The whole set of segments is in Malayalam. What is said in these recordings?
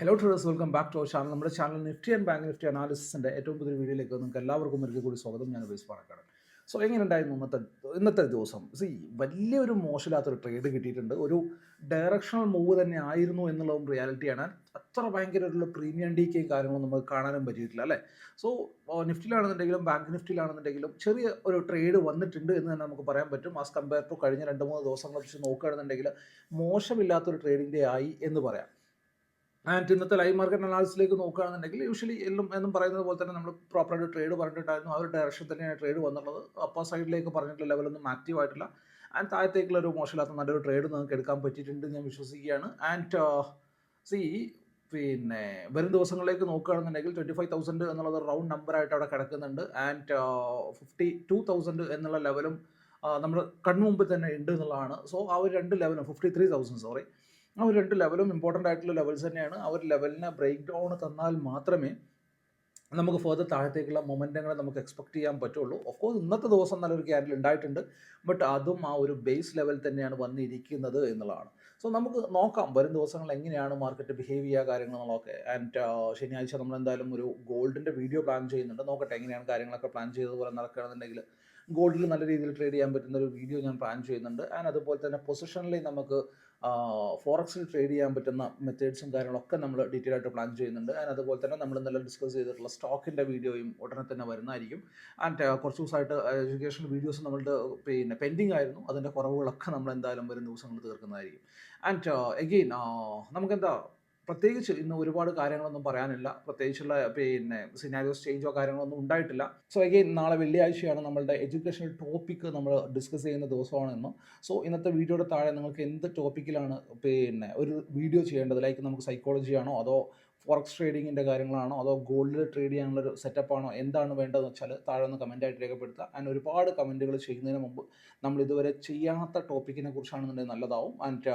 Hello traders welcome back to our channel നമ്മുടെ channel Nifty and bank nifty അനാലിസിന്റെ ഏറ്റവും പുതിയ വീഡിയോയിലേക്ക് നിങ്ങൾക്ക് എല്ലാവർക്കും ഒരിക്കൽ കൂടി സ്വാഗതം. ഞാൻ ഉപയോഗിച്ച് പറക്കാണ് സോ എങ്ങനെയുണ്ടായിരുന്നു ഇന്നത്തെ ഇന്നത്തെ ദിവസം? സി വലിയൊരു മോശമില്ലാത്തൊരു ട്രേഡ് കിട്ടിയിട്ടുണ്ട്. ഒരു ഡയറക്ഷണൽ മൂവ് തന്നെ ആയിരുന്നു എന്നുള്ളതും റിയാലിറ്റിയാണ് അത്ര ഭയങ്കരമായിട്ടുള്ള പ്രീമിയം ഡി കെ കാര്യങ്ങളും നമുക്ക് കാണാനും പറ്റിയിട്ടില്ല അല്ലേ? സോ നിഫ്റ്റിയിലാണെന്നുണ്ടെങ്കിലും ബാങ്ക് നിഫ്റ്റിയിലാണെന്നുണ്ടെങ്കിലും ചെറിയ ഒരു ട്രേഡ് വന്നിട്ടുണ്ട് എന്ന് തന്നെ നമുക്ക് പറയാൻ പറ്റും. ആസ് കമ്പയർ ടു കഴിഞ്ഞ രണ്ട് മൂന്ന് ദിവസങ്ങളെ വെച്ച് നോക്കുകയാണെന്നുണ്ടെങ്കിൽ മോശമില്ലാത്തൊരു ട്രേഡിന്റെ ആയി എന്ന് പറയാം. ആൻഡ് ഇന്നത്തെ ലൈവ് മാർക്കറ്റ് അനാലിസിലേക്ക് നോക്കുകയാണെന്നുണ്ടെങ്കിൽ യൂഷ്വലി എല്ലാം എന്നും പറയുന്നത് പോലെ തന്നെ നമ്മൾ പ്രോപ്പറായിട്ട് ട്രേഡ് പറഞ്ഞിട്ടുണ്ടായിരുന്നു. ആ ഒരു ഡയറക്ഷൻ തന്നെയാണ് ട്രേഡ് വന്നുള്ളത് അപ്പർ സൈഡിലേക്ക് പറഞ്ഞിട്ടുള്ള ലെവലൊന്നും ആക്റ്റീവ് ആയിട്ടില്ല. ആൻഡ് താഴത്തേക്കുള്ള ഒരു മോശമില്ലാത്ത നല്ലൊരു ട്രേഡ് നിങ്ങൾക്ക് എടുക്കാൻ പറ്റിയിട്ടുണ്ട് ഞാൻ വിശ്വസിക്കുകയാണ്. ആൻഡ് സി പിന്നെ വരും ദിവസങ്ങളിലേക്ക് നോക്കുകയാണെന്നുണ്ടെങ്കിൽ ട്വന്റി ഫൈവ് തൗസൻഡ് എന്നുള്ളത് റൗണ്ട് നമ്പറായിട്ട് അവിടെ കിടക്കുന്നുണ്ട്. ആൻഡ് ഫിഫ്റ്റി ടു തൗസൻഡ് എന്നുള്ള ലെവലും നമ്മുടെ കൺമുമ്പിൽ തന്നെ ഉണ്ട് എന്നുള്ളതാണ്. സോ ആ ഒരു രണ്ട് ലെവലും ഫിഫ്റ്റി ത്രീ തൗസൻഡ് സോറി ആ ഒരു രണ്ട് ലെവലും ഇമ്പോർട്ടന്റ് ആയിട്ടുള്ള ലെവൽസ് തന്നെയാണ്. ആ ഒരു ലെവലിനെ ബ്രേക്ക് ഡൗൺ തന്നാൽ മാത്രമേ നമുക്ക് ഫർദർ താഴത്തേക്കുള്ള മൊമെന്റങ്ങൾ നമുക്ക് എക്സ്പെക്ട് ചെയ്യാൻ പറ്റുള്ളൂ. ഓഫ് കോഴ്സ് ഇന്നത്തെ ദിവസം നല്ലൊരു ക്യാൻഡിൽ ഉണ്ടായിട്ടുണ്ട്. ബട്ട് അതും ആ ഒരു ബേസ് ലെവൽ തന്നെയാണ് വന്നിരിക്കുന്നത് എന്നുള്ളതാണ്. സോ നമുക്ക് നോക്കാം വരും ദിവസങ്ങൾ എങ്ങനെയാണ് മാർക്കറ്റ് ബിഹേവ് ചെയ്യുക കാര്യങ്ങൾ എന്നുള്ളതൊക്കെ ആൻഡ് ശനിയാഴ്ച നമ്മൾ എന്തായാലും ഒരു ഗോൾഡിന്റെ വീഡിയോ പ്ലാൻ ചെയ്യുന്നുണ്ട്. നോക്കട്ടെ എങ്ങനെയാണ് കാര്യങ്ങളൊക്കെ പ്ലാൻ ചെയ്തതുപോലെ നടക്കുകയാണെന്നുണ്ടെങ്കിൽ ഗോൾഡിൽ നല്ല രീതിയിൽ ട്രേഡ് ചെയ്യാൻ പറ്റുന്ന ഒരു വീഡിയോ ഞാൻ പ്ലാൻ ചെയ്യുന്നുണ്ട്. ആൻഡ് അതുപോലെ തന്നെ പൊസിഷനിൽ നമുക്ക് ഫോറക്സിൽ ട്രേഡ് ചെയ്യാൻ പറ്റുന്ന മെത്തേഡ്സും കാര്യങ്ങളൊക്കെ നമ്മൾ ഡീറ്റെയിൽ ആയിട്ട് പ്ലാൻ ചെയ്യുന്നുണ്ട്. ആൻഡ് അതുപോലെ തന്നെ നമ്മൾ ഇന്നലെ ഡിസ്കസ് ചെയ്തിട്ടുള്ള സ്റ്റോക്കിന്റെ വീഡിയോയും ഉടനെ തന്നെ വരുന്നതായിരിക്കും. ആൻഡ് കുറച്ച് ദിവസമായിട്ട് എഡ്യൂക്കേഷൻ വീഡിയോസ് നമ്മളുടെ പിന്നെ പെൻഡിങ് ആയിരുന്നു. അതിന്റെ കുറവുകളൊക്കെ നമ്മൾ എന്തായാലും വരും ദിവസങ്ങൾ തീർക്കുന്നതായിരിക്കും. ആൻഡ് എഗെയിൻ നമുക്കെന്താ പ്രത്യേകിച്ച് ഇന്ന് ഒരുപാട് കാര്യങ്ങളൊന്നും പറയാനില്ല. പ്രത്യേകിച്ചുള്ള പിന്നെ സിനാരിയോസ് ചേഞ്ചോ കാര്യങ്ങളൊന്നും ഉണ്ടായിട്ടില്ല. സോ അഗെയിൻ നാളെ വെള്ളിയാഴ്ചയാണ് നമ്മളുടെ എഡ്യൂക്കേഷണൽ ടോപ്പിക്ക് നമ്മൾ ഡിസ്കസ് ചെയ്യുന്ന ദിവസമാണ് ഇന്ന് സോ ഇന്നത്തെ വീഡിയോയുടെ താഴെ നിങ്ങൾക്ക് എന്ത് ടോപ്പിക്കിലാണ് പിന്നെ ഒരു വീഡിയോ ചെയ്യേണ്ടത്? ലൈക്ക് നമുക്ക് സൈക്കോളജി ആണോ? അതോ ഫോറക്സ് ട്രേഡിങ്ങിന്റെ കാര്യങ്ങളാണോ? അതോ ഗോൾഡിൽ ട്രേഡ് ചെയ്യാനുള്ള ഒരു സെറ്റപ്പ് ആണോ? എന്താണ് വേണ്ടതെന്ന് വെച്ചാൽ താഴെ ഒന്ന് കമന്റായിട്ട് രേഖപ്പെടുത്തുക. ആൻഡ് ഒരുപാട് കമന്റുകൾ ചെയ്യുന്നതിന് മുമ്പ് നമ്മൾ ഇതുവരെ ചെയ്യാത്ത ടോപ്പിക്കിനെ കുറിച്ചാണെന്നുണ്ടെങ്കിൽ നല്ലതാവും. ആൻഡ്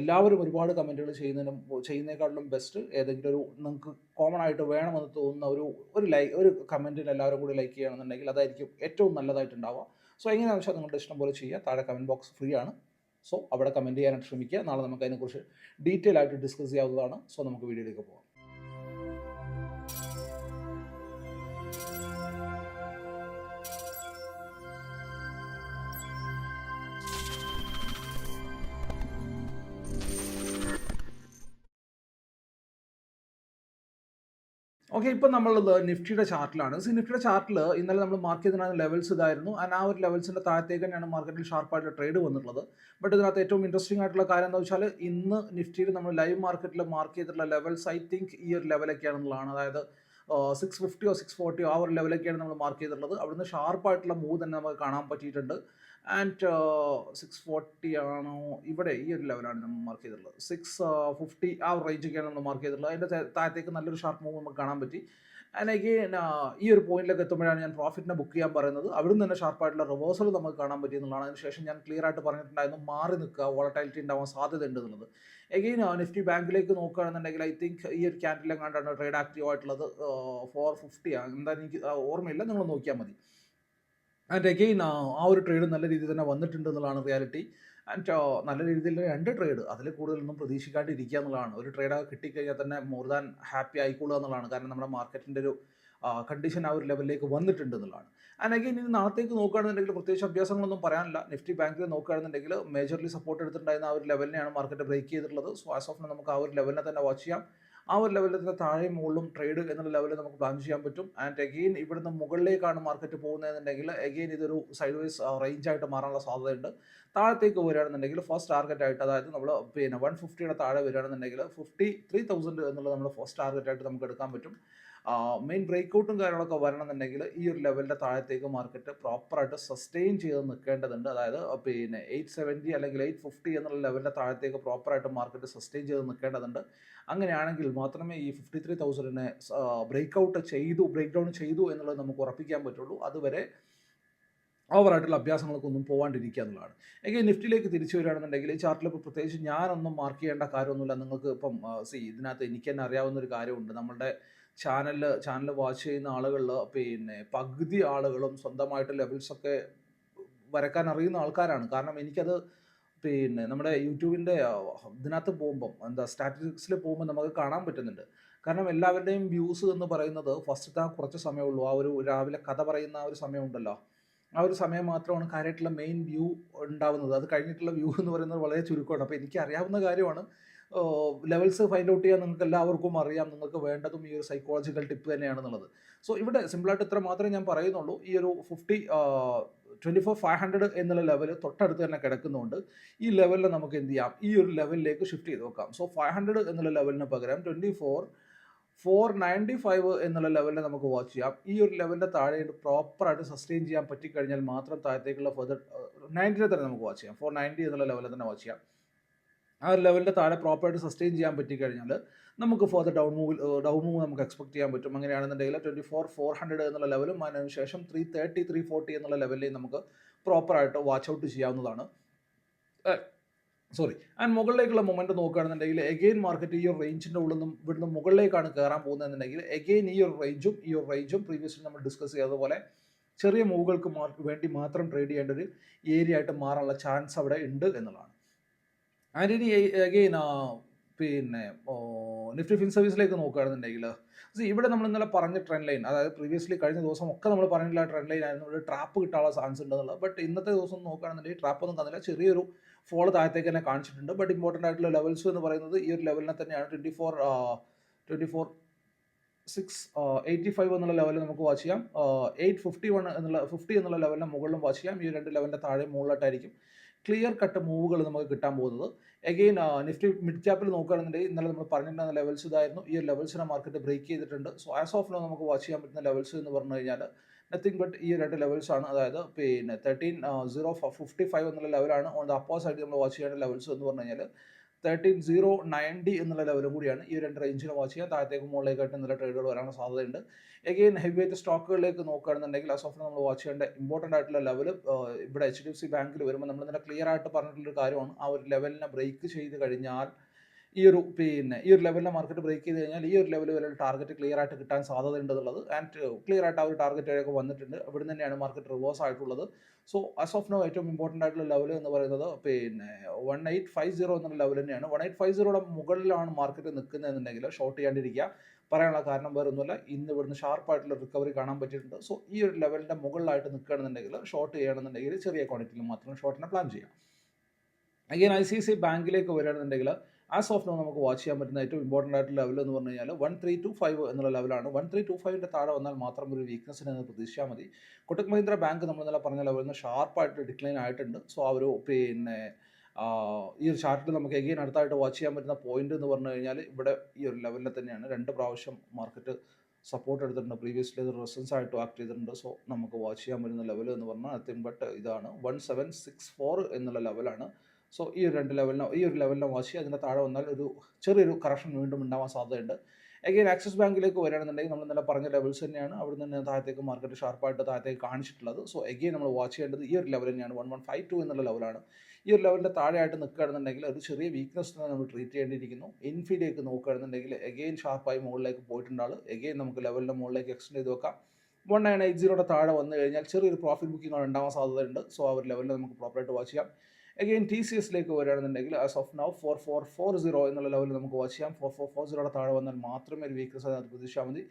എല്ലാവരും ഒരുപാട് കമന്റുകൾ ചെയ്യുന്നതിനും ചെയ്യുന്നതിനേക്കാളും ബെസ്റ്റ് ഏതെങ്കിലും ഒരു നിങ്ങൾക്ക് കോമൺ ആയിട്ട് വേണമെന്ന് തോന്നുന്ന ഒരു ഒരു ലൈക്ക് ഒരു കമന്റിന് എല്ലാവരും കൂടി ലൈക്ക് ചെയ്യുകയാണെന്നുണ്ടെങ്കിൽ അതായിരിക്കും ഏറ്റവും നല്ലതായിട്ടുണ്ടാവുക. സോ എങ്ങനെയാണെന്ന് വെച്ചാൽ നിങ്ങളുടെ ഇഷ്ടം പോലെ ചെയ്യുക. താഴെ കമന്റ് ബോക്സ് ഫ്രീ ആണ്. സോ അവിടെ കമന്റ് ചെയ്യാനായിട്ട് ശ്രമിക്കുക. നാളെ നമുക്ക് അതിനെക്കുറിച്ച് ഡീറ്റെയിൽ ആയിട്ട് ഡിസ്കസ് ചെയ്യാവുന്നതാണ്. സോ നമുക്ക് വീഡിയോയിലേക്ക് പോകാം. ഓക്കെ ഇപ്പം നമ്മളുള്ളത് നിഫ്റ്റിയുടെ ചാർട്ടിലാണ്. സി നിഫ്റ്റിയുടെ ചാർട്ടിൽ ഇന്നലെ നമ്മൾ മാർക്ക് ചെയ്തിരുന്ന ലെവൽസ് ഇതായിരുന്നു. ആൻഡ് ആ ഒരു ലെവൽസിന്റെ താഴത്തേക്ക് തന്നെയാണ് മാർക്കറ്റിൽ ഷാർപ്പായിട്ട് ട്രേഡ് വന്നിട്ടുള്ളത്. ബട്ട് ഇതിനകത്ത് ഏറ്റവും ഇൻട്രസ്റ്റിംഗ് ആയിട്ടുള്ള കാര്യം എന്താ വെച്ചാൽ ഇന്ന് നിഫ്റ്റിയിൽ നമ്മൾ ലൈവ് മാർക്കറ്റിൽ മാർക്ക് ചെയ്തിട്ടുള്ള ലെവൽസ് ഐ തിങ്ക് ഈ ഒരു ലെവലൊക്കെയാണെന്നുള്ളതാണ് അതായത് സിക്സ് ഫിഫ്റ്റിയോ സിക്സ് ഫോർട്ടിയോ ആ ഒരു ലെവലൊക്കെയാണ് നമ്മൾ മാർക്ക് ചെയ്തിട്ടുള്ളത്. അവിടുന്ന് ഷാർപ്പായിട്ടുള്ള മൂവ് തന്നെ നമുക്ക് കാണാൻ പറ്റിയിട്ടുണ്ട്. ആൻഡ് സിക്സ് ഫോർട്ടി ആണോ? ഇവിടെ ഈ ഒരു ലെവലാണ് നമ്മൾ മാർക്ക് ചെയ്തിട്ടുള്ളത്. സിക്സ് ഫിഫ്റ്റി ആ ഒരു റേഞ്ചൊക്കെയാണ് നമ്മൾ മാർക്ക് ചെയ്തിട്ടുള്ളത്. അതിന്റെ താഴത്തേക്ക് നല്ലൊരു ഷാർപ്പ് മൂവ് നമുക്ക് കാണാൻ പറ്റി. അതിനേക്ക് ഈ ഒരു പോയിന്റിലേക്ക് എത്തുമ്പോഴാണ് ഞാൻ പ്രോഫിറ്റിനെ ബുക്ക് ചെയ്യാൻ പറയുന്നത്. അവിടുന്ന് തന്നെ ഷാർപ്പായിട്ടുള്ള റിവേഴ്സൽ നമുക്ക് കാണാൻ പറ്റി എന്നുള്ളതാണ്. അതിനുശേഷം ഞാൻ ക്ലിയർ ആയിട്ട് പറഞ്ഞിട്ടുണ്ടായിരുന്നു മാറി നിൽക്കുക വോളറ്റാലിറ്റി ഉണ്ടാവാൻ സാധ്യത ഉണ്ട് എന്നുള്ളത്. എഗെയിൻ നിഫ്റ്റി ബാങ്കിലേക്ക് നോക്കുകയാണെന്നുണ്ടെങ്കിൽ ഐ തിങ്ക് ഈ ഒരു ക്യാൻഡിലെങ്ങാണ്ടാണ് ട്രേഡ് ആക്റ്റീവ് ആയിട്ടുള്ളത് ഫോർ ഫിഫ്റ്റി എന്താ എനിക്ക് ഓർമ്മയില്ല. നിങ്ങൾ നോക്കിയാൽ മതി. ആൻഡ് അഗെയിൻ ആ ഒരു ട്രേഡ് നല്ല രീതിയിൽ തന്നെ വന്നിട്ടുണ്ട് എന്നുള്ളതാണ് റിയാലിറ്റി ആൻഡ് നല്ല രീതിയിൽ രണ്ട് ട്രേഡ് അതിൽ കൂടുതലൊന്നും പ്രതീക്ഷിക്കാണ്ടിരിക്കുക എന്നുള്ളതാണ്. ഒരു ട്രേഡ് കിട്ടിക്കഴിഞ്ഞാൽ തന്നെ മോർ ദാൻ ഹാപ്പി ആയിക്കൊള്ളുക എന്നുള്ളതാണ്. കാരണം നമ്മുടെ മാർക്കറ്റിന്റെ ഒരു കണ്ടീഷൻ ആ ഒരു ലെവലിലേക്ക് വന്നിട്ടുണ്ട് എന്നുള്ളതാണ്. ആൻഡ് അഗെയിൻ ഇനി നാളത്തേക്ക് നോക്കുകയാണെന്നുണ്ടെങ്കിൽ പ്രത്യേകിച്ച് അഭ്യാസങ്ങളൊന്നും പറയാനില്ല. നിഫ്റ്റി ബാങ്കിൽ നോക്കുകയാണെന്നുണ്ടെങ്കിൽ മേജർലി സപ്പോർട്ട് എടുത്തിട്ടുണ്ടായിരുന്ന ആ ഒരു ലെവലിനെയാണ് മാർക്കറ്റ് ബ്രേക്ക് ചെയ്തിട്ടുള്ളത്. സോ ആസ് ഓഫ് നമുക്ക് ആ ഒരു ലെവലിനെ തന്നെ വാച്ച് ചെയ്യാം. ആ ഒരു ലെവലിൽ തന്നെ താഴെ മുകളിലും ട്രേഡ് എന്നുള്ള ലെവലിൽ നമുക്ക് പ്ലാൻ ചെയ്യാൻ പറ്റും. ആൻഡ് അഗെയിൻ ഇവിടുന്ന് മുകളിലേക്കാണ് മാർക്കറ്റ് പോകുന്നതെന്നുണ്ടെങ്കിൽ അഗെയിൻ ഇതൊരു സൈഡ് വൈസ് റേഞ്ച് ആയിട്ട് മാറാനുള്ള സാധ്യതയുണ്ട്. താഴത്തേക്ക് വരികയാണെന്നുണ്ടെങ്കിൽ ഫസ്റ്റ് ടാർഗറ്റ് ആയിട്ട് അതായത് നമ്മൾ പിന്നെ വൺ ഫിഫ്റ്റിയുടെ താഴെ വരികയാണെന്നുണ്ടെങ്കിൽ ഫിഫ്റ്റി ത്രീ തൗസൻഡ് എന്നുള്ളത് നമ്മൾ ഫസ്റ്റ് ടാർഗറ്റ് ആയിട്ട് നമുക്ക് എടുക്കാൻ പറ്റും. മെയിൻ ബ്രേക്ക് ഔട്ടും കാര്യങ്ങളൊക്കെ വരണമെന്നുണ്ടെങ്കിൽ ഈ ഒരു ലെവലിന്റെ താഴത്തേക്ക് മാർക്കറ്റ് പ്രോപ്പറായിട്ട് സസ്റ്റെയിൻ ചെയ്ത് നിൽക്കേണ്ടതുണ്ട്. അതായത് പിന്നെ എയ്റ്റ് സെവന്റി അല്ലെങ്കിൽ എയ്റ്റ് ഫിഫ്റ്റി എന്നുള്ള ലെവലിന്റെ താഴത്തേക്ക് പ്രോപ്പറായിട്ട് മാർക്കറ്റ് സസ്റ്റെയിൻ ചെയ്ത് നിൽക്കേണ്ടതുണ്ട്. അങ്ങനെയാണെങ്കിൽ മാത്രമേ ഈ ഫിഫ്റ്റി ത്രീ തൗസൻഡിനെ ബ്രേക്ക് ഔട്ട് ചെയ്തു ബ്രേക്ക് ഡൗൺ ചെയ്തു എന്നുള്ളത് നമുക്ക് ഉറപ്പിക്കാൻ പറ്റുള്ളൂ. അതുവരെ ഓവറായിട്ടുള്ള അഭ്യാസങ്ങൾക്കൊന്നും പോകാണ്ടിരിക്കുക എന്നുള്ളതാണ്. എങ്കിൽ നിഫ്റ്റിലേക്ക് തിരിച്ചു വരികയാണെന്നുണ്ടെങ്കിൽ ഈ ചാർട്ടിൽ ഇപ്പോൾ പ്രത്യേകിച്ച് ഞാനൊന്നും മാർക്ക് ചെയ്യേണ്ട കാര്യമൊന്നുമില്ല. നിങ്ങൾക്ക് ഇപ്പം സി ഇതിനകത്ത് എനിക്ക് തന്നെ അറിയാവുന്ന ഒരു കാര്യമുണ്ട്. നമ്മളുടെ ചാനലിൽ ചാനൽ വാച്ച് ചെയ്യുന്ന ആളുകളിൽ പിന്നെ പകുതി ആളുകളും സ്വന്തമായിട്ട് ലെവൽസൊക്കെ വരക്കാൻ അറിയുന്ന ആൾക്കാരാണ്. കാരണം എനിക്കത് പിന്നെ നമ്മുടെ യൂട്യൂബിന്റെ ഇതിനകത്ത് പോകുമ്പം എന്താ സ്റ്റാറ്റിസ്റ്റിക്സിൽ പോകുമ്പോൾ നമുക്ക് കാണാൻ പറ്റുന്നുണ്ട്. കാരണം എല്ലാവരുടെയും വ്യൂസ് എന്ന് പറയുന്നത് ഫസ്റ്റത്തെ ആ കുറച്ച് സമയമുള്ളൂ ആ ഒരു രാവിലെ കഥ പറയുന്ന ആ ഒരു സമയമുണ്ടല്ലോ ആ ഒരു സമയം മാത്രമാണ് കാര്യമായിട്ടുള്ള മെയിൻ വ്യൂ ഉണ്ടാവുന്നത്. അത് കഴിഞ്ഞിട്ടുള്ള വ്യൂ എന്ന് പറയുന്നത് വളരെ ചുരുക്കമാണ്. അപ്പോൾ എനിക്ക് അറിയാവുന്ന കാര്യമാണ് ലെവൽസ് ഫൈൻഡ് ഔട്ട് ചെയ്യാൻ നിങ്ങൾക്ക് എല്ലാവർക്കും അറിയാം നിങ്ങൾക്ക് വേണ്ടതും ഈ ഒരു സൈക്കോളജിക്കൽ ടിപ്പ് തന്നെയാണെന്നുള്ളത്. സോ ഇവിടെ സിമ്പിളായിട്ട് ഇത്ര മാത്രമേ ഞാൻ പറയുന്നുള്ളൂ. ഈ ഒരു fifty twenty four five hundred എന്നുള്ള ലെവൽ തൊട്ടടുത്ത് തന്നെ കിടക്കുന്നുണ്ട്. ഈ ലെവലിൽ നമുക്ക് എന്ത് ചെയ്യാം? ഈ ഒരു ലെവലിലേക്ക് ഷിഫ്റ്റ് ചെയ്ത് നോക്കാം. സോ ഫൈവ് ഹൺഡ്രഡ് എന്നുള്ള ലെവലിന് പകരം twenty four four ninety five എന്നുള്ള ലെവലിൽ നമുക്ക് വാച്ച് ചെയ്യാം. ഈ ഒരു ലെവലിന്റെ താഴെ പ്രോപ്പറായിട്ട് സസ്റ്റെയിൻ ചെയ്യാൻ പറ്റിക്കഴിഞ്ഞാൽ മാത്രം താഴത്തേക്കുള്ള ഫെദർ നയന്റിനെ തന്നെ നമുക്ക് വാച്ച് ചെയ്യാം. ഫോർ നയന്റി എന്നുള്ള ലെവലിൽ തന്നെ വാച്ച് ചെയ്യാം. ആ ഒരു ലെവലിന്റെ താഴെ പ്രോപ്പറായിട്ട് സസ്റ്റെയിൻ ചെയ്യാൻ പറ്റിക്കഴിഞ്ഞാൽ നമുക്ക് four down move down move നമുക്ക് എക്സ്പെക്ട് ചെയ്യാൻ പറ്റും. അങ്ങനെയാണെന്നുണ്ടെങ്കിൽ ട്വന്റി ഫോർ ഫോർ ഹൺഡ്രഡ് എന്നുള്ള ലെവലും അതിനുശേഷം ത്രീ തേർട്ടി ത്രീ ഫോർട്ടി എന്നുള്ള ലെവലിൽ നമുക്ക് പ്രോപ്പറായിട്ട് വാച്ച് ഔട്ട് ചെയ്യാവുന്നതാണ്. സോറി ആൻഡ് മുകളിലേക്കുള്ള മൊമെന്റ് നോക്കുകയാണെന്നുണ്ടെങ്കിൽ എഗെയിൻ മാർക്കറ്റ് ഈ ഒരു റേഞ്ചിന്റെ ഉള്ളിൽ നിന്നും ഇവിടുന്ന് മുകളിലേക്കാണ് കയറാൻ പോകുന്നതെന്നുണ്ടെങ്കിൽ എഗെയിൻ ഈ ഒരു റേഞ്ചും ഈ ഒരു റേഞ്ചും പ്രീവിയസ്ലി നമ്മൾ ഡിസ്കസ് ചെയ്തതുപോലെ ചെറിയ മൂവുകൾക്ക് വേണ്ടി മാത്രം ട്രേഡ് ചെയ്യേണ്ട ഒരു ഏരിയ ആയിട്ട് മാറാനുള്ള ചാൻസ് അവിടെ ഉണ്ട് എന്നുള്ളതാണ്. ആൻഡ് ഇനി എഗെയിൻ പിന്നെ നിഫ്റ്റി ഫിൻ സർവീസിലേക്ക് നോക്കുകയാണെന്നുണ്ടെങ്കിൽ ഇവിടെ നമ്മൾ ഇന്നലെ പറഞ്ഞ ട്രെൻഡ് ലൈൻ അതായത് പ്രീവിയസ്ലി കഴിഞ്ഞ ദിവസം ഒക്കെ നമ്മൾ പറഞ്ഞിട്ടുള്ള ട്രെൻഡ് ലൈൻ ആയിരുന്നു. ട്രാപ്പ് കിട്ടാനുള്ള ചാൻസ് ഉണ്ടെന്നുള്ളത്. ബട്ട് ഇന്നത്തെ ദിവസം നോക്കുകയാണെന്നുണ്ടെങ്കിൽ ട്രാപ്പ് ഒന്നും തന്നില്ല. ചെറിയൊരു ഫോൾ താഴത്തേക്ക് തന്നെ കാണിച്ചിട്ടുണ്ട്. ബട്ട് ഇമ്പോർട്ടന്റ് ആയിട്ടുള്ള ലെവൽസ് എന്ന് പറയുന്നത് ഈ ഒരു ലെവലിനെ തന്നെയാണ് twenty four twenty four six eighty five എന്നുള്ള ലെവലിൽ നമുക്ക് വാച്ച് ചെയ്യാം. എയ്റ്റ് ഫിഫ്റ്റി വൺ എന്നുള്ള ഫിഫ്റ്റി എന്നുള്ള ലെവലിന് മുകളിലും വാച്ച് ചെയ്യാം. ഈ രണ്ട് ലെവലിന്റെ താഴെ മുകളിലായിട്ടായിരിക്കും ക്ലിയർ കട്ട് മൂവുകൾ നമുക്ക് കിട്ടാൻ പോകുന്നത്. എഗെയിൻ നിഫ്റ്റി മിഡ് ക്യാപ്പിൽ നോക്കുകയാണെന്നുണ്ടെങ്കിൽ ഇന്നലെ നമ്മൾ പറഞ്ഞിട്ടുണ്ടായിരുന്ന ലെവൽസ് ഇതായിരുന്നു. ഈ ലെവൽസിനെ മാർക്കറ്റ് ബ്രേക്ക് ചെയ്തിട്ടുണ്ട്. സോ ആസ് ഓഫ് നോ നമുക്ക് വാച്ച് ചെയ്യാൻ പറ്റുന്ന ലെവൽസ് എന്ന് പറഞ്ഞു കഴിഞ്ഞാൽ നത്തിങ് ബട്ട് ഈ രണ്ട് ലെവൽസ് ആണ്. അതായത് പിന്നെ തേർട്ടീൻ സീറോ ഫിഫ്റ്റി ഫൈവ് എന്നുള്ള ലെവലാണ് ഓൺ ദ അപ്പോ സൈഡ് നമ്മൾ വാച്ച് ചെയ്യേണ്ട ലെവൽസ് എന്ന് പറഞ്ഞു കഴിഞ്ഞാൽ തേർട്ടീൻ സീറോ നയന്റി എന്നുള്ള ലെവലും കൂടിയാണ് ഈ രണ്ട് റേഞ്ചിന് വാച്ച് ചെയ്യുക. താഴത്തേക്ക് മുകളിലേക്കായിട്ട് നല്ല ട്രേഡുകൾ വരാനുള്ള സാധ്യതയുണ്ട്. എഗെയിൻ ഹെവി വെയിറ്റ് സ്റ്റോക്കുകളിലേക്ക് നോക്കുകയാണെന്നുണ്ടെങ്കിൽ ആ സോഫ്റ്റ് നമ്മൾ വാച്ച് ചെയ്യേണ്ട ഇമ്പോർട്ടന്റ് ആയിട്ടുള്ള ലെവൽ ഇവിടെ എച്ച് ഡി എഫ് സി ബാങ്കിൽ വരുമ്പോൾ നമ്മൾ നല്ല ക്ലിയർ ആയിട്ട് പറഞ്ഞിട്ടുള്ളൊരു കാര്യമാണ്. ആ ഒരു ലെവലിനെ ബ്രേക്ക് ചെയ്ത് കഴിഞ്ഞാൽ ഈ ഒരു പിന്നെ ഈ ഒരു ലെവലിലെ മാർക്കറ്റ് ബ്രേക്ക് ചെയ്ത് കഴിഞ്ഞാൽ ഈ ഒരു ലെവൽ വരെ ടാർഗറ്റ് ക്ലിയർ ആയിട്ട് കിട്ടാൻ സാധ്യത ഉണ്ടെന്നുള്ളത് ആൻഡ് ക്ലിയർ ആയിട്ട് ആ ഒരു ടാർഗറ്റ് വന്നിട്ടുണ്ട്. ഇവിടെ തന്നെയാണ് മാർക്കറ്റ് റിവേഴ്സ് ആയിട്ടുള്ളത്. സോ ആസ് ഓഫ് നോ ഏറ്റവും ഇമ്പോർട്ടന്റ് ആയിട്ടുള്ള ലെവൽ എന്ന് പറയുന്നത് പിന്നെ വൺ എയ്റ്റ് ഫൈവ് സീറോ എന്നുള്ള ലെവൽ തന്നെയാണ്. വൺ എയ്റ്റ് ഫൈവ് സീറോയുടെ മുകളിലാണ് മാർക്കറ്റ് നിൽക്കുന്നതെന്നുണ്ടെങ്കിൽ ഷോർട്ട് ചെയ്യാണ്ടിരിക്കുക. പറയാനുള്ള കാരണം വേറെ ഒന്നുമില്ല ഇന്ന് ഇവിടുന്ന് ഷാർപ്പായിട്ടുള്ള റിക്കവറി കാണാൻ പറ്റിയിട്ടുണ്ട്. സോ ഈ ഒരു ലെവലിന്റെ മുകളിലായിട്ട് നിൽക്കുകയാണെന്നുണ്ടെങ്കിൽ ഷോർട്ട് ചെയ്യണമെന്നുണ്ടെങ്കിൽ ചെറിയ ക്വാണ്ടിറ്റിയിൽ മാത്രം ഷോർട്ടിനെ പ്ലാൻ ചെയ്യാം. അഗെയിൻ ഐ സി സി ബാങ്കിലേക്ക് വരികയാണെന്നുണ്ടെങ്കിൽ ആസ് ഓഫ് നോ നമുക്ക് വാച്ച് ചെയ്യാൻ പറ്റുന്ന ഏറ്റവും ഇമ്പോർട്ടന്റ് ആയിട്ടുള്ള ലെവൽ എന്ന് പറഞ്ഞു കഴിഞ്ഞാൽ വൺ ത്രീ ടു ഫൈവ് എന്നുള്ള ലെവലാണ് വൺ ത്രീ ടു ഫൈവിന്റെ താഴെ വന്നാൽ മാത്രം ഒരു വീക്ക്നെസ്സിനെ പ്രതീക്ഷിച്ചാൽ മതി. കൊട്ടക് മഹീന്ദ്ര ബാങ്ക് നമ്മൾ ഇന്നലെ പറഞ്ഞ ലെവലിൽ നിന്ന് ഷാർപ്പായിട്ട് ഡിക്ലൈൻ ആയിട്ടുണ്ട്. സോ ആ ഒരു പിന്നെ ഈ ഒരു ചാർട്ടിൽ നമുക്ക് എഗെയിൻ അടുത്തായിട്ട് വാച്ച് ചെയ്യാൻ പറ്റുന്ന പോയിന്റ് എന്ന് പറഞ്ഞു കഴിഞ്ഞാൽ ഇവിടെ ഈ ഒരു ലെവലിൽ തന്നെയാണ്. രണ്ട് പ്രാവശ്യം മാർക്കറ്റ് സപ്പോർട്ട് എടുത്തിട്ടുണ്ട്. പ്രീവിയസ്ലി ഇത് റെസൻസ് ആയിട്ട് ആക്ട് ചെയ്തിട്ടുണ്ട്. സോ നമുക്ക് വാച്ച് ചെയ്യാൻ പറ്റുന്ന ലെവൽ എന്ന് പറഞ്ഞാൽ നത്തിങ് ബട്ട് ഇതാണ്. വൺ സെവൻ സിക്സ് ഫോർ എന്നുള്ള ലെവലാണ് സോ ഈ ഒരു രണ്ട് ലെവലിനോ ഈ ഒരു ലെവലിനോ വാശി അതിന്റെ താഴെ വന്നാൽ ഒരു ചെറിയൊരു കറക്ഷൻ വീണ്ടും ഉണ്ടാവാൻ സാധ്യതയുണ്ട്. എഗെയിൻ ആക്സിസ് ബാങ്കിലേക്ക് വരികയാണെന്നുണ്ടെങ്കിൽ നമ്മൾ ഇന്നലെ പറഞ്ഞ ലെവൽസ് തന്നെയാണ് അവിടെ നിന്ന് താഴത്തേക്ക് മാർക്കറ്റ് ഷാർപ്പായിട്ട് താഴത്തേക്ക് കാണിച്ചിട്ടുള്ളത്. സോ എഗെയിൻ നമ്മൾ വാച്ച് ചെയ്യേണ്ടത് ഈ ഒരു ലെവൽ തന്നെയാണ്. വൺ വൺ ഫൈവ് ടു എന്നുള്ള ലെവലാണ് ഈ ഒരു ലെവലിന്റെ താഴെയായിട്ട് നിൽക്കുകയാണെന്നുണ്ടെങ്കിൽ ഒരു ചെറിയ വീക്ക്നെസ് തന്നെ നമ്മൾ ട്രീറ്റ് ചെയ്യേണ്ടിയിരിക്കുന്നു. ഇൻഫീഡിലേക്ക് നോക്കുകയാണെന്നുണ്ടെങ്കിൽ എഗെയിൻ ഷാർപ്പായി മുകളിലേക്ക് പോയിട്ടുണ്ടാവും എഗെയിൻ നമുക്ക് ലെവലിന്റെ മുകളിലേക്ക് എക്സ്റ്റെൻഡ് ചെയ്ത് വെക്കാം. വൺ നയൻ എയ്റ്റ് സീറോയുടെ താഴെ വന്നു കഴിഞ്ഞാൽ ചെറിയൊരു പ്രോഫിറ്റ് ബുക്കിംഗ് ഉണ്ടാവാൻ സാധ്യതയുണ്ട്. സോ ആ ഒരു ലെവലിൽ നമുക്ക് പ്രോപ്പറായിട്ട് വാച്ച് ചെയ്യാം. അഗെയിൻ ടി സി എസിലേക്ക് വരികയാണെന്നുണ്ടെങ്കിൽ as of now four four four zero എന്നുള്ള ലെവലിൽ നമുക്ക് വാച്ച് ചെയ്യാം. ഫോർ ഫോർ ഫോർ സീറോയുടെ താഴെ വന്നാൽ മാത്രമേ ഒരു വീക്ക്നസ് അതിനകത്ത് പ്രതീക്ഷിച്ചാൽ മതി.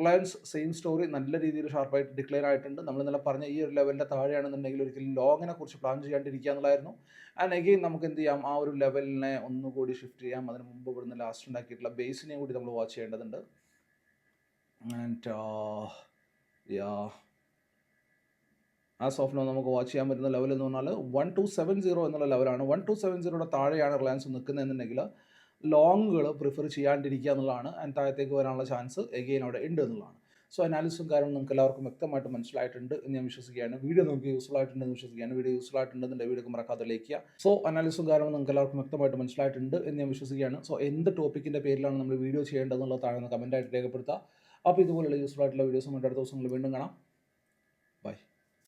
റിലയൻസ് സെയിം സ്റ്റോറി നല്ല രീതിയിൽ ഷാർപ്പായിട്ട് ഡിക്ലെയർ ആയിട്ടുണ്ട്. നമ്മൾ ഇന്നലെ പറഞ്ഞ ഈ ഒരു ലെവലിന്റെ താഴെയാണെന്നുണ്ടെങ്കിൽ ഒരിക്കലും ലോങ്ങിനെ കുറിച്ച് പ്ലാൻ ചെയ്യാണ്ടിരിക്കുക എന്നുള്ളതായിരുന്നു. ആൻഡ് അഗെയിൻ നമുക്ക് എന്ത് ചെയ്യാം? ആ ഒരു ലെവലിനെ ഒന്നുകൂടി ഷിഫ്റ്റ് ചെയ്യാം. അതിന് മുമ്പ് ഇവിടുന്ന് ലാസ്റ്റ് ഉണ്ടാക്കിയിട്ടുള്ള ബേസിനെയും കൂടി നമ്മൾ വാച്ച് ചെയ്യേണ്ടതുണ്ട്. And yeah as of now നമുക്ക് വാച്ച് ചെയ്യാൻ പറ്റുന്ന ലെവൽ എന്ന് പറഞ്ഞാൽ വൺ ടു സെവൻ സീറോ എന്നുള്ള ലെവലാണ് വൺ ടു സെവൻ സീറോയുടെ താഴെയാണ് റിലയൻസ് നിൽക്കുന്നതെന്നുണ്ടെങ്കിൽ ലോങ്ങുകൾ പ്രിഫർ ചെയ്യാണ്ടിരിക്കുക എന്നുള്ളതാണ് ആൻഡ് താഴത്തേക്ക് വരാനുള്ള ചാൻസ് എഗെയിൻ അവിടെ ഉണ്ട് എന്നുള്ളതാണ്. സോ അനാലിസും കാര്യങ്ങളും നമുക്ക് എല്ലാവർക്കും വ്യക്തമായിട്ട് മനസ്സിലായിട്ടുണ്ട് എന്ന് ഞാൻ വിശ്വസിക്കുകയാണ്. വീഡിയോ നമുക്ക് യൂസ്ഫുൾ ആയിട്ടുണ്ട് എന്ന് വിശ്വസിക്കുകയാണ്. വീഡിയോ യൂസ്ഫുൾ ആയിട്ടുണ്ട് ആയിട്ടുണ്ടെന്ന് വീഡിയോ മറക്കാതെ ചെയ്യുക സോ അനാലിസും കാര്യങ്ങളും നമുക്ക് എല്ലാവർക്കും വ്യക്തമായിട്ട് മനസ്സിലായിട്ടുണ്ട് എന്ന് ഞാൻ വിശ്വസിക്കുകയാണ്. സോ എന്ത് ടോപ്പിക്കിന്റെ പേരിലാണ് നമ്മൾ വീഡിയോ ചെയ്യേണ്ടതെന്നുള്ള താഴെ കമന്റായിട്ട് രേഖപ്പെടുത്തുക. അപ്പോൾ ഇതുപോലുള്ള യൂസ്ഫുൾ ആയിട്ടുള്ള വീഡിയോസ് വീഡിയോസും അടുത്ത ദിവസങ്ങളിൽ വീണ്ടും കാണാം.